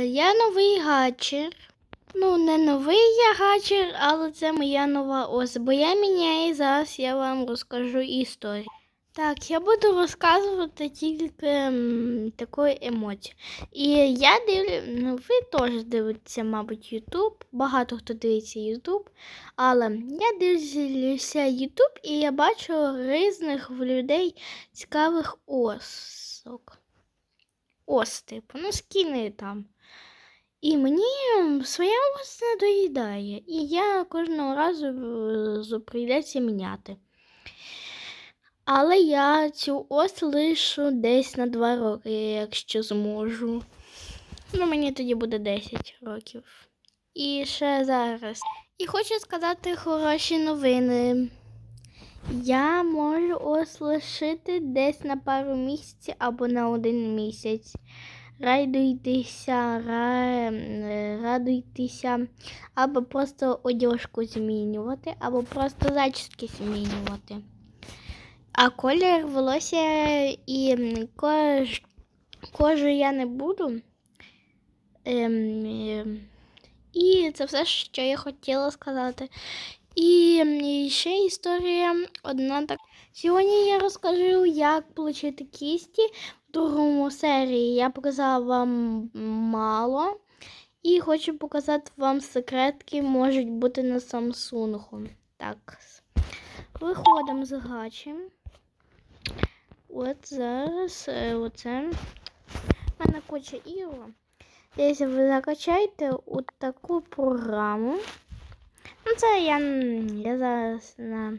я новий гачер. Ну, не новий я гачер, але це моя нова ось, бо я міняю зараз я вам розкажу історію. Так, я буду розказувати тільки м, таку емоцію. І я дивлю, ну ви теж дивитеся, мабуть, Ютуб. Багато хто дивиться Ютуб. Але я дивлюся Ютуб і я бачу різних в людей цікавих осок. Ос, типу, ну скіни там. І мені своя ос не доїдає. І я кожного разу е, прийдеться міняти. Але я цю ось лишу десь на 2 роки, якщо зможу. Ну, мені тоді буде 10 років. І ще зараз. І хочу сказати хороші новини. Я можу ось лишити десь на пару місяців або на один місяць. Радуйтеся, ра... е, радуйтеся, або просто одяжку змінювати, або просто зачіски змінювати. А колір волосся і кож... кожу я не буду. Ем, ем, і це все, що я хотіла сказати. І, ще історія одна так. Сьогодні я розкажу, як отримати кісті. Другому серії я показала вам мало. І хочу показати вам секретки, можуть бути на Samsung. Так. Виходимо з гачем. От зараз е, оце. У мене куча ігор. Десь ви закачаєте от таку програму. Ну, це я, я зараз на.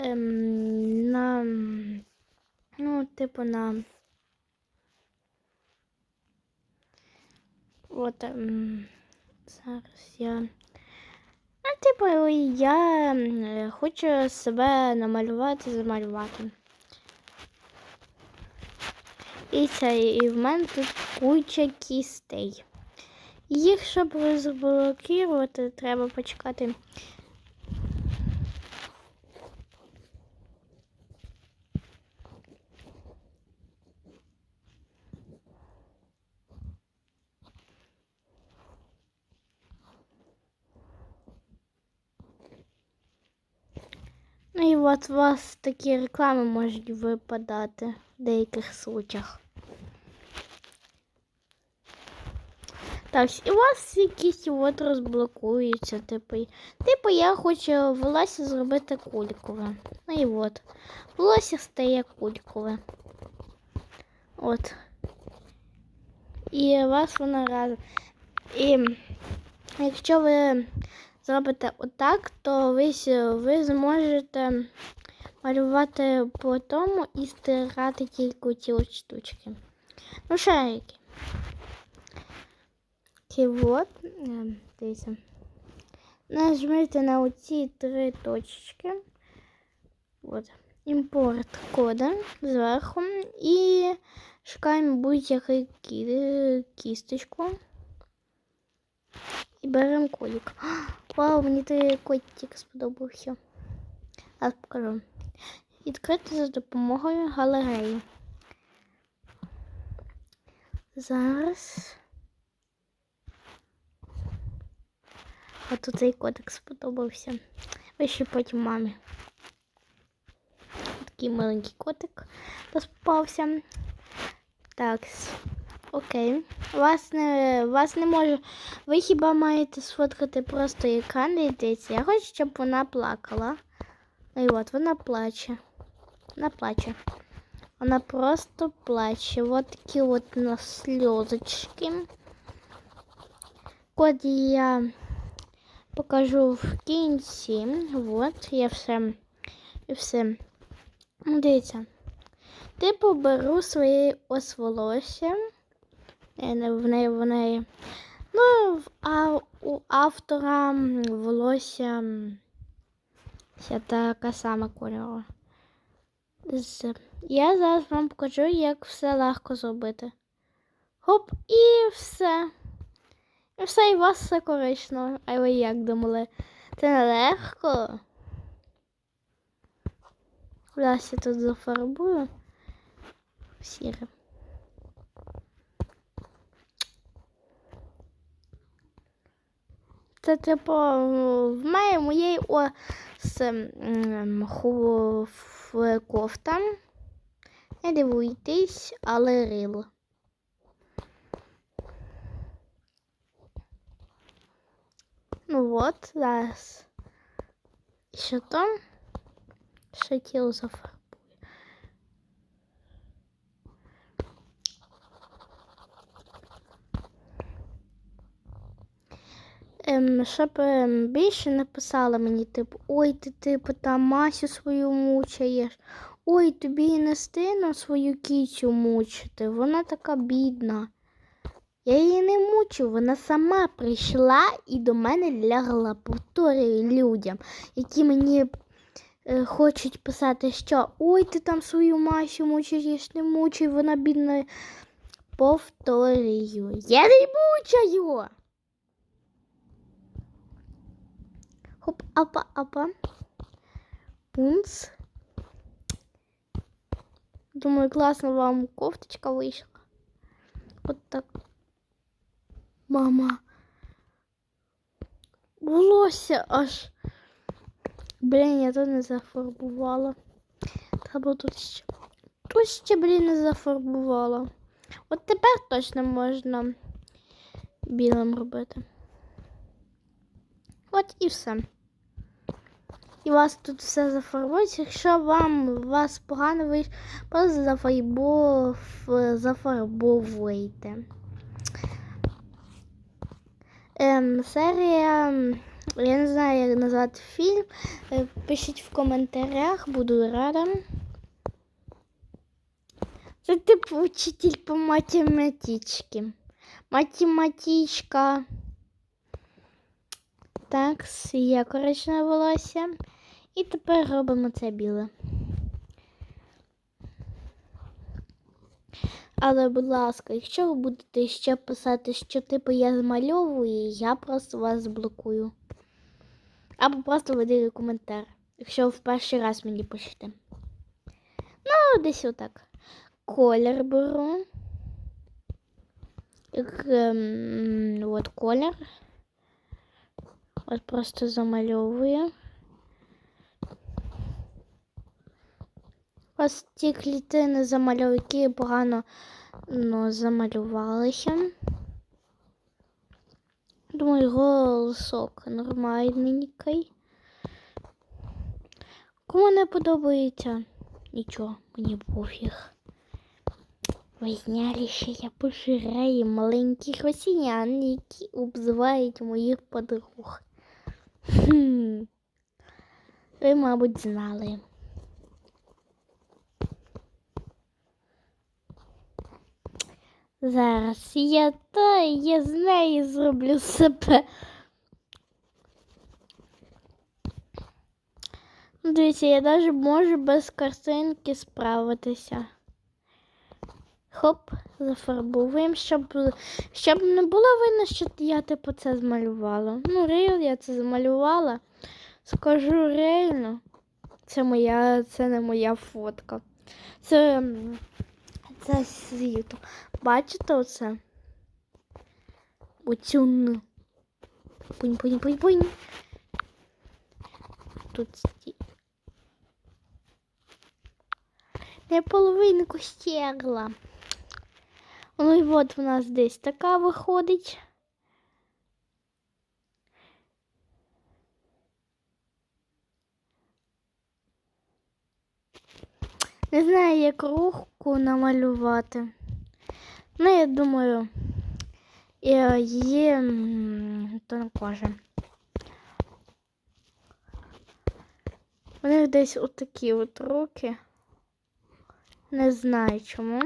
Ем, на. Ну, типу на. От. Ем, зараз я. Ну, типу, я е, хочу себе намалювати, замалювати. І це, і в мене тут куча кістей. Їх, щоб розблокувати, треба почекати. Ну і от у вас такі реклами можуть випадати в деяких случаях. Так, і у вас якісь от розблокуються, типу. Типу, я хочу волосся зробити кулькове. Ну і от. Волосся стає кулькове. От. І у вас воно разом. І якщо ви зробите отак, то ви, ви зможете малювати по тому і стирати тільки ці штучки. Ну, які. Такі от, е, дивіться. Нажмите на оці три точечки. От. Імпорт кода зверху. І шукаємо будь-яку кісточку. І беремо кодик. Вау, мені той котик сподобався. Зараз покажу. Відкрити за допомогою галереї. Зараз. А тут цей котик сподобався. Ви ще потім мамі. Такий маленький котик попався. Так. Окей. Вас не, вас не можу. Ви хіба маєте сфоткати просто екран і дивіться. Я хочу, щоб вона плакала. Ну і от вона плаче. Вона плаче. Вона просто плаче. Вот такі от у нас сльозочки. Код я покажу в кінці. От, я все. І все. Дивіться. Типу беру своє ось волосся. Е, В неї, в неї. Ну, а у автора волосся така сама кольорова. Я зараз вам покажу, як все легко зробити. Хоп, і все. І все, і у вас все корично. А ви як думали? Це не легко. Зараз я тут зафарбую. Сіре. Це типу в мене моєї ось ем, кофта. Не дивуйтесь, але рил. Ну от, зараз. Що там? Ще тіло зафарбую. Щоб ем, більше не мені, типу, ой, ти типу там Масю свою мучаєш. Ой, тобі не стидно свою кітю мучити. Вона така бідна. Я її не мучу, вона сама прийшла і до мене лягла. Повторюю людям, які мені е, хочуть писати, що ой, ти там свою Масю мучаєш, не мучай, вона бідна. Повторюю. Я не мучаю. Хоп, апа, апа. Пунц. Думаю, класно вам кофточка вийшла. От так. Мама. Волосся аж. Блін, я тут не зафарбувала. Треба тут ще. Тут ще, блін, не зафарбувала. От тепер точно можна білим робити. От і все. І у вас тут все зафарбується. Якщо вам у вас погано вийшло, просто зафарбов... зафарбовуйте. Ем, серія, я не знаю, як назвати фільм. Е, Пишіть в коментарях, буду рада. Це типу учитель по математичці. Математичка. Так, є коричневе волосся. І тепер робимо це біле. Але, будь ласка, якщо ви будете ще писати, що типу я змальовую, я просто вас блокую. Або просто видаю коментар, якщо ви в перший раз мені пишете. Ну, десь отак. Колір беру. Як, ем, от колір. От просто замальовую. Ось ті клітини замальовую, які погано ну, замалювалися. Думаю, голосок нормальненький. Кому не подобається, нічого, мені пофіг. Ви зняли, що я пожираю маленьких осінян, які обзивають моїх подруг. Хм. Ви, мабуть, знали. Зараз я та я з неї зроблю себе. Дивіться, я навіть можу без картинки справитися. Хоп, зафарбовуємо, щоб, щоб не було видно, що я типу це змалювала. Ну, рейл я це змалювала. Скажу реально, це моя, це не моя фотка. Це, м, це світ. Бачите оце? Оцю. н. Пунь, пунь, пунь, пунь. Тут сті. Я половинку стягла. Ну і от в нас десь така виходить. Не знаю, як рухку намалювати. Ну, я думаю, її м, тонкоже. У них десь отакі от руки. Не знаю чому.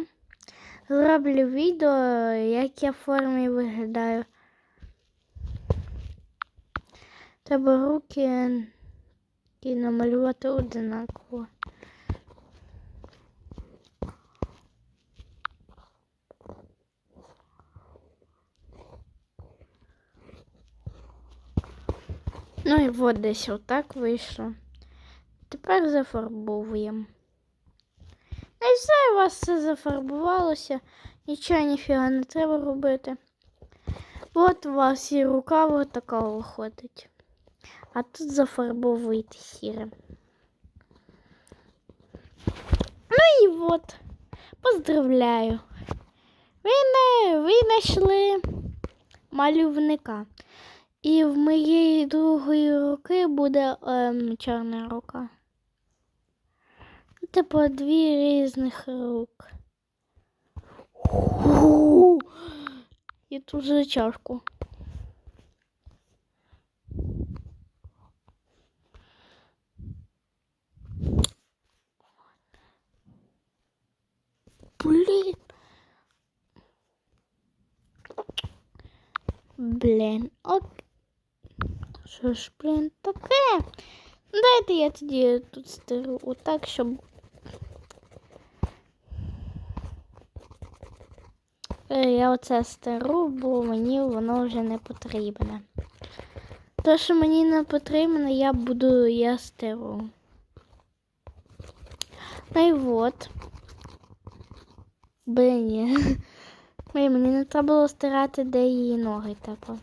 Зроблю відео, як я в формі виглядаю. Треба руки і намалювати одинаково. Ну і от десь отак вийшло. Тепер зафарбовуємо. І все, у вас все зафарбувалося. Нічого ніфіга не треба робити. От у вас і рука вот така виходить. А тут зафарбовуєте сірим. Ну і от, поздравляю. Ви не ви знайшли малювника. І в моєї другої руки буде ем, чорна рука. Типу дві різних рук. І тут же чашку. Блін. Блін, ок. Що ж, блін, таке? Дайте я тоді тут стеру отак, щоб. Е, Я оце стеру, бо мені воно вже не потрібне. То, що мені не потрібно, я буду я стеру. Ну і от. Блін, ні. Мені не треба було стирати, де її ноги, типу.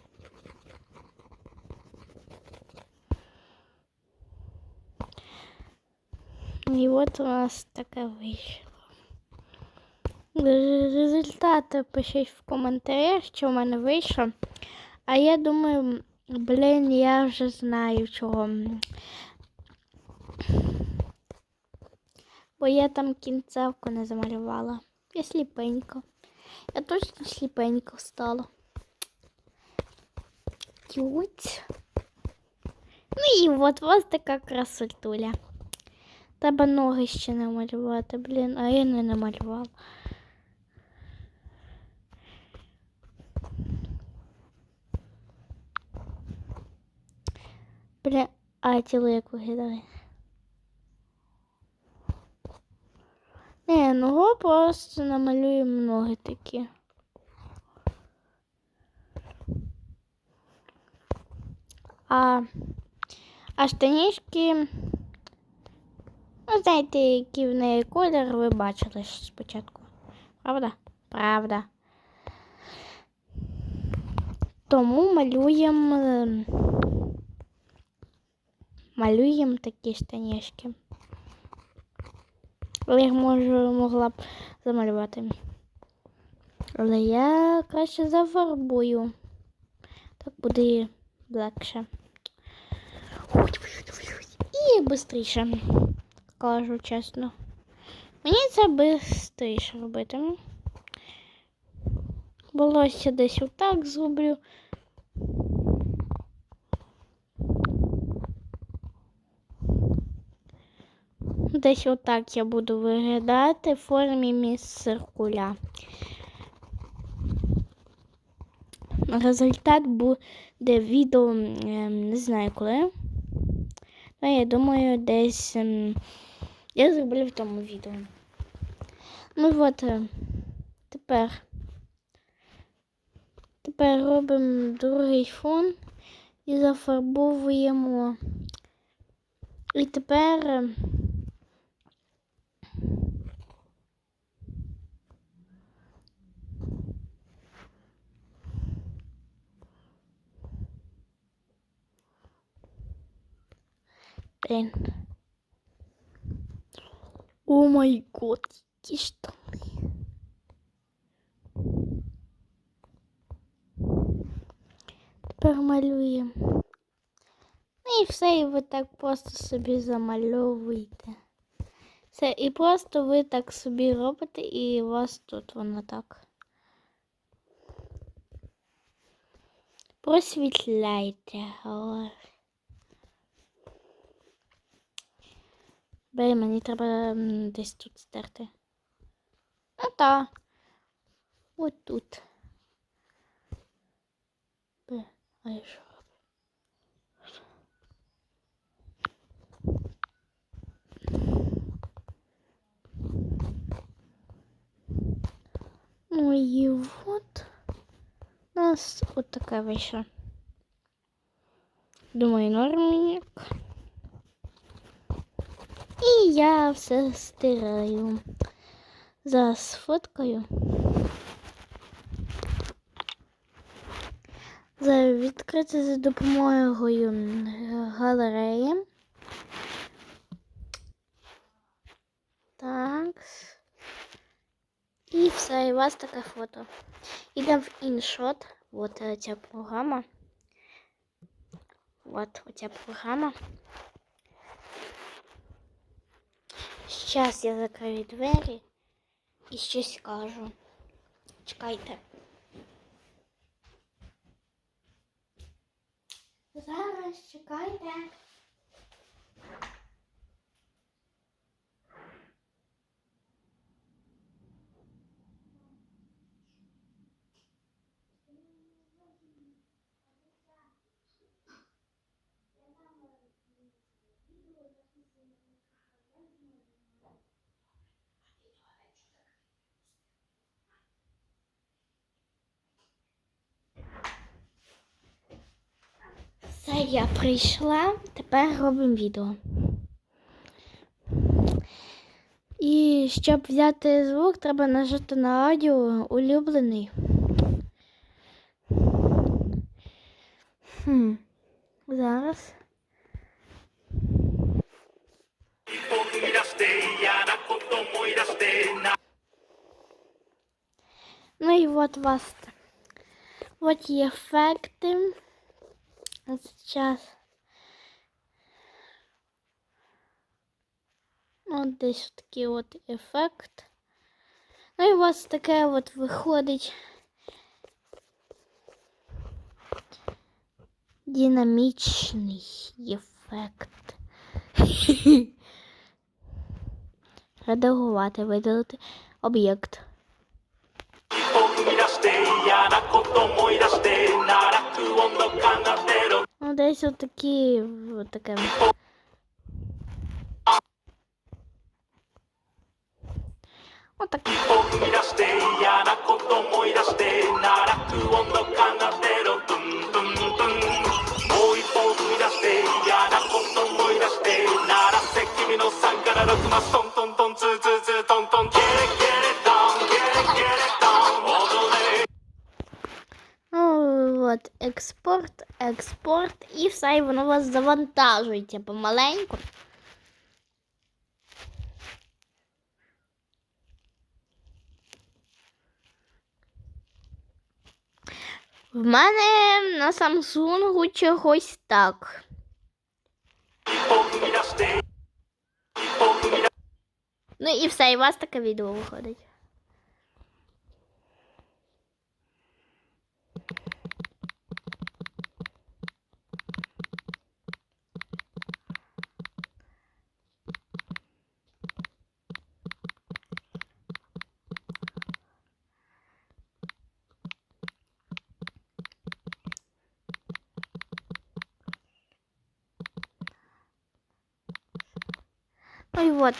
І от у нас таке вийшло. Результати пишіть в коментарях, що в мене вийшло. А я думаю, блін, я вже знаю чого. Бо я там кінцевку не замалювала. Я сліпенька. Я точно сліпенька стала. Тють. Ну і от вас така красотуля. Треба ноги ще намалювати, блін, а я не намалювала. Бля, а тіло як виглядає? Не, ну просто намалюємо ноги такі. А, а штанішки, ну, знаєте, який в неї колір, ви бачили спочатку. Правда? Правда. Тому малюємо ем, малюємо такі штанішки. Їх можу, могла б замалювати. Але я краще зафарбую. Так буде легше. І швидше, кажу чесно. Мені це швидше робити. Волосся десь отак зроблю. Десь отак я буду виглядати в формі міс циркуля. Результат буде відео, ем, не знаю коли. Ну, я думаю, десь ем, я зроблю в тому відео. Ну от е, тепер. Тепер робимо другий фон і зафарбовуємо. І тепер. ем, Блін. О май гот, які штани. Тепер малюємо. Ну і все, і ви так просто собі замальовуєте. Все, і просто ви так собі робите, і у вас тут воно так. Просвітляйте. Блін, мені треба десь тут стерти. Ну та. От тут. Бля, а я що? Ну і от у нас от така вийшла. Думаю, нормік. І я все стираю. Зараз фоткаю. За відкрити за допомогою галереї. Так. І все, і у вас таке фото. Йдемо в іншот. От е, ця програма. От оця програма. Зараз я закрию двері і щось скажу. Чекайте. Зараз чекайте. я прийшла, тепер робимо відео. І щоб взяти звук, треба нажати на радіо улюблений. Хм, Зараз. Ну і от вас. От є ефекти. А Зараз. От десь такий от ефект. Ну і у вас таке от виходить. Динамічний ефект. Редагувати, видалити об'єкт. Ну, да, все таки вот таке. Отаке. Ну, вот, экспорт, экспорт. і все, і воно вас завантажується типу, помаленьку. В мене на Самсунгу чогось так. Ну і все, і у вас таке відео виходить. І от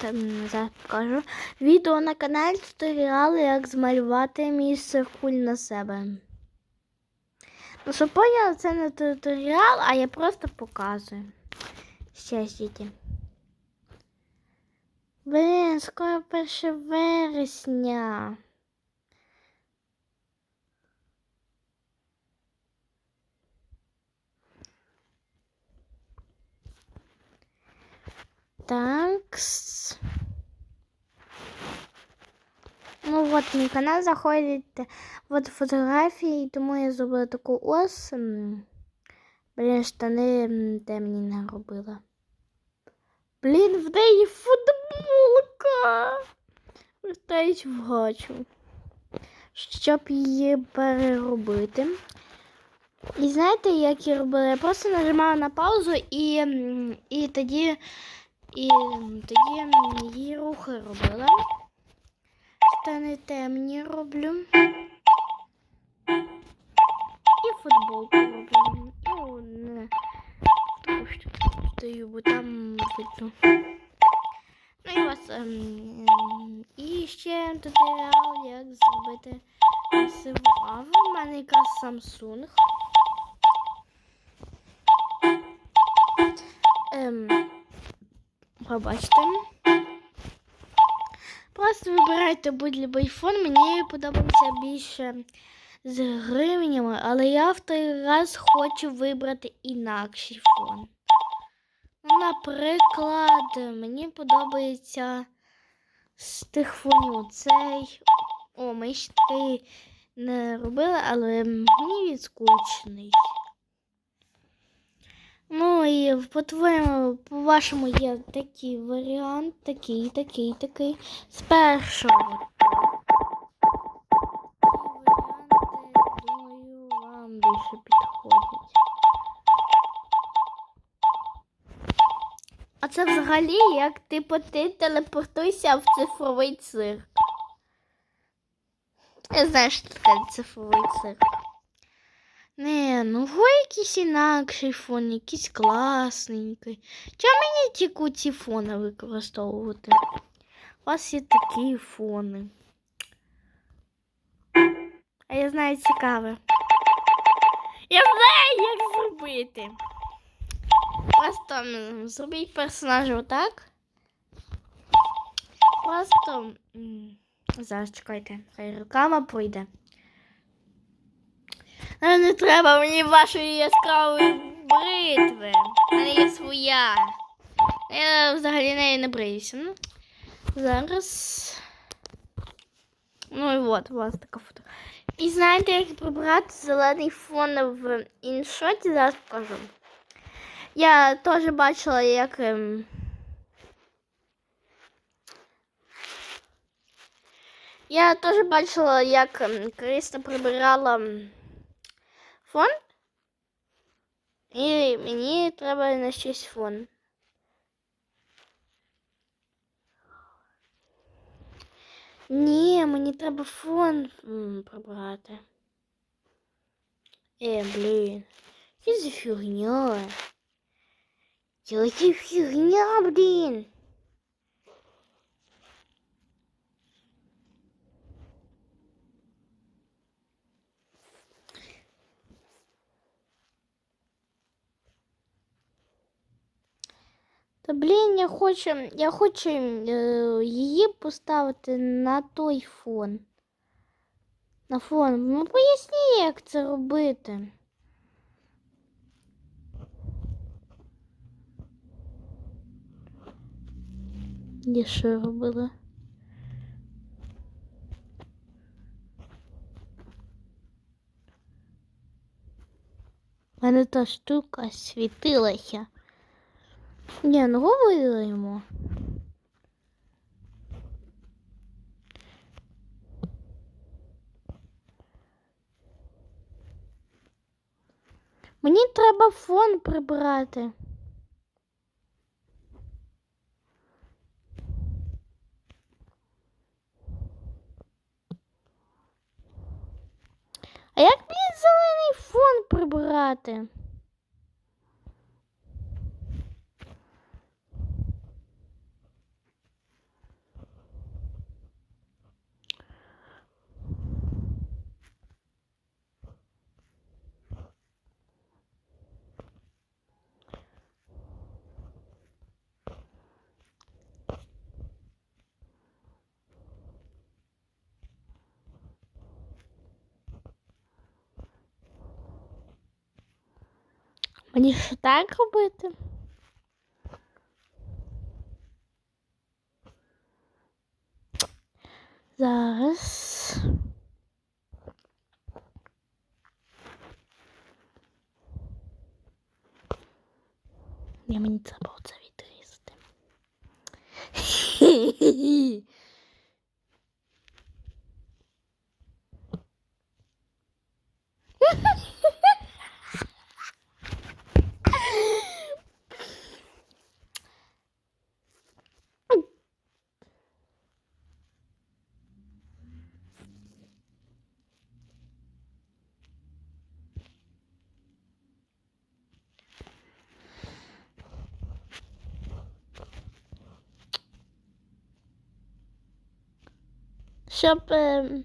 зараз покажу. Відео на каналі туторіали, як змалювати мій циркуль на себе. Ну, щоб поняли, це не туторіал, а я просто показую. Діти. Блін, скоро 1 вересня. Так. Ну от мій канал заходите. От фотографії, тому я зробила таку ось. Блін, штани темні не робила. Блін, в неї футболка. Вертаюсь в гачу. Щоб її переробити. І знаєте, як я робила? Я просто нажимала на паузу і, і тоді і тоді її рухи робила. Штани темні роблю. І футболку роблю. Ну, не таку що стою, бо там видно. Ну і ось. ем, і ще туторіал, як зробити красиву аву. У мене якраз Samsung. Ем, Пробачте. Просто вибирайте будь-який фон. Мені подобається більше з гривнями, але я в той раз хочу вибрати інакший фон. Ну, наприклад, мені подобається з тих фонів цей. О, ми ще такий не робили, але мені він скучний. Ну і по-твоєму, по-вашому, є такий варіант, такий, такий, такий. З першого. Ці варіанти, думаю, вам більше підходять. А це взагалі як типу ти телепортуйся в цифровий цирк. Я знаю, що таке цифровий цирк. Не, ну ви якийсь інакший фон, якийсь класненький. Чому мені тільки ці фони використовувати? У вас є такі фони. А я знаю цікаве. Я знаю, як зробити. Просто зробіть персонажа отак. Просто. Зараз чекайте, хай реклама пройде. Е, Не треба мені вашої яскравої бритви. У мене є своя. Я взагалі нею не бриюся. Ну, зараз. Ну і от, у вас така фото. І знаєте, як прибрати зелений фон в іншоті, зараз покажу. Я теж бачила, як. ем, Я теж бачила, як ем, Кріста прибирала м, фон. І мені треба на щось фон. Ні, мені треба фон м, прибрати. Е, блін. Що за фігня? Що за фігня, блін? Та блін, я хочу, я хочу е, її поставити на той фон. На фон. Ну поясні, як це робити. Я що робила? У мене та штука світилася. Ні, ну говоримо. Мені треба фон прибрати. А як мені зелений фон прибрати? Мені що так робити? Зараз. Я мені треба оце відрізати. щоб. Ем,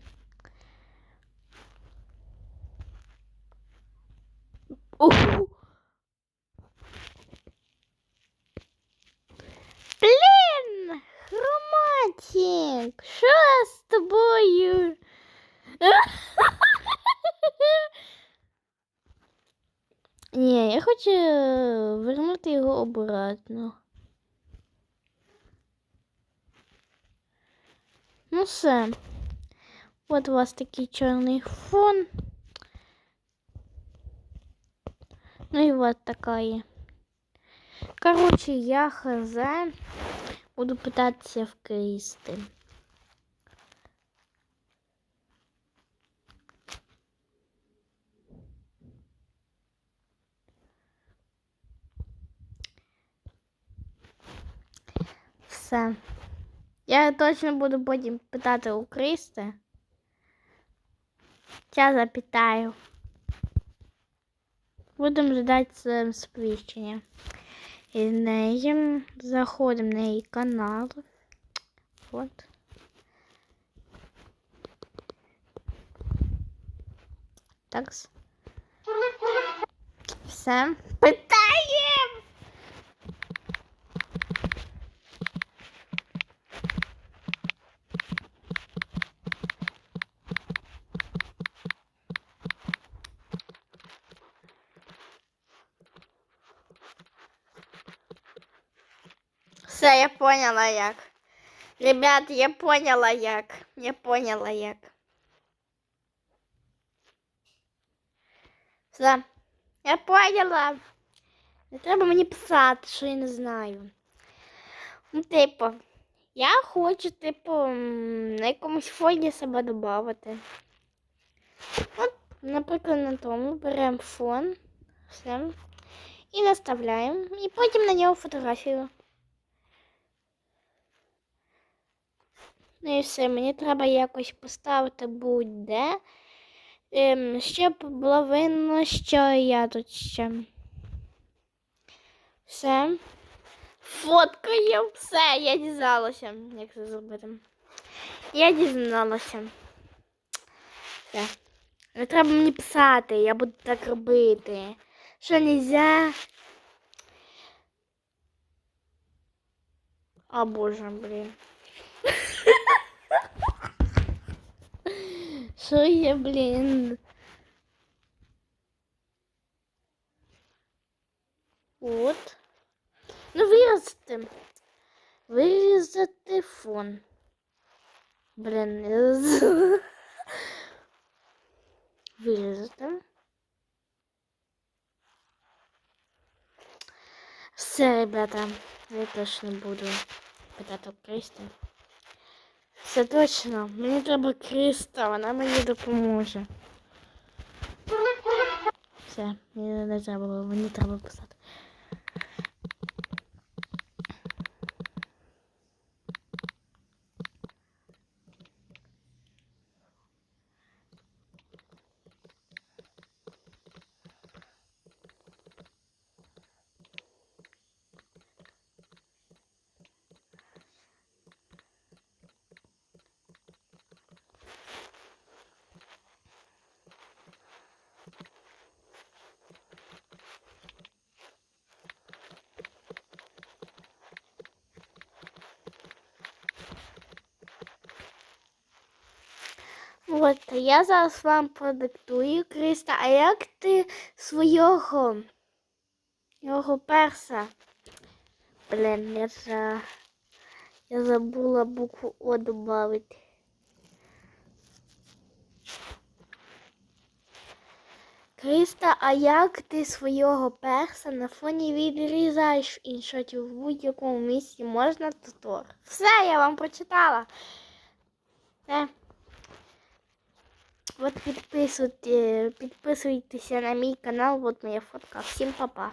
Блін, хроматик, що з тобою? Не, я хочу е, вернути його обратно. Ну все. От у вас такий чорний фон. Ну і от така є. Коротше, я хз. Буду питатися в Крісти. Все. Я точно буду потім питати у Крісти. Зараз запитаю. Будемо ждати сповіщення. І неї заходимо на її канал. От. Так. Все. Питаємо! Все, я поняла як. Ребят, я поняла як. Я поняла як. Все. Я поняла. Не треба мені писати, що я не знаю. Ну, типу, я хочу, типу, на якомусь фоні себе додати. От, наприклад, на тому беремо фон. Все. І наставляємо. І потім на нього фотографію. Ну і все, мені треба якось поставити будь-де, ем, щоб було видно, що я тут ще. Все. Фоткаю, все, я дізналася, як це зробити. Я дізналася. Все. Не треба мені писати, я буду так робити. Що нельзя. О боже, блін. Що я, блін? От. Ну, вирізати. Вирізати фон. Блін, я з- вирізати. Все, ребята, я теж не буду питати у Кристі. Все точно, мені треба Криста, вона мені допоможе. Все, мені не треба було, мені треба писати. От, я зараз вам продиктую, Криста, а як ти свого його перса? Блін, я за... Я забула букву О добавити. Криста, а як ти свого перса на фоні відрізаєш в іншоті в будь-якому місці можна тутор? Все, я вам прочитала. Все. От підписуйте, підписуйтеся на мій канал, от моя фотка. Всім па-па.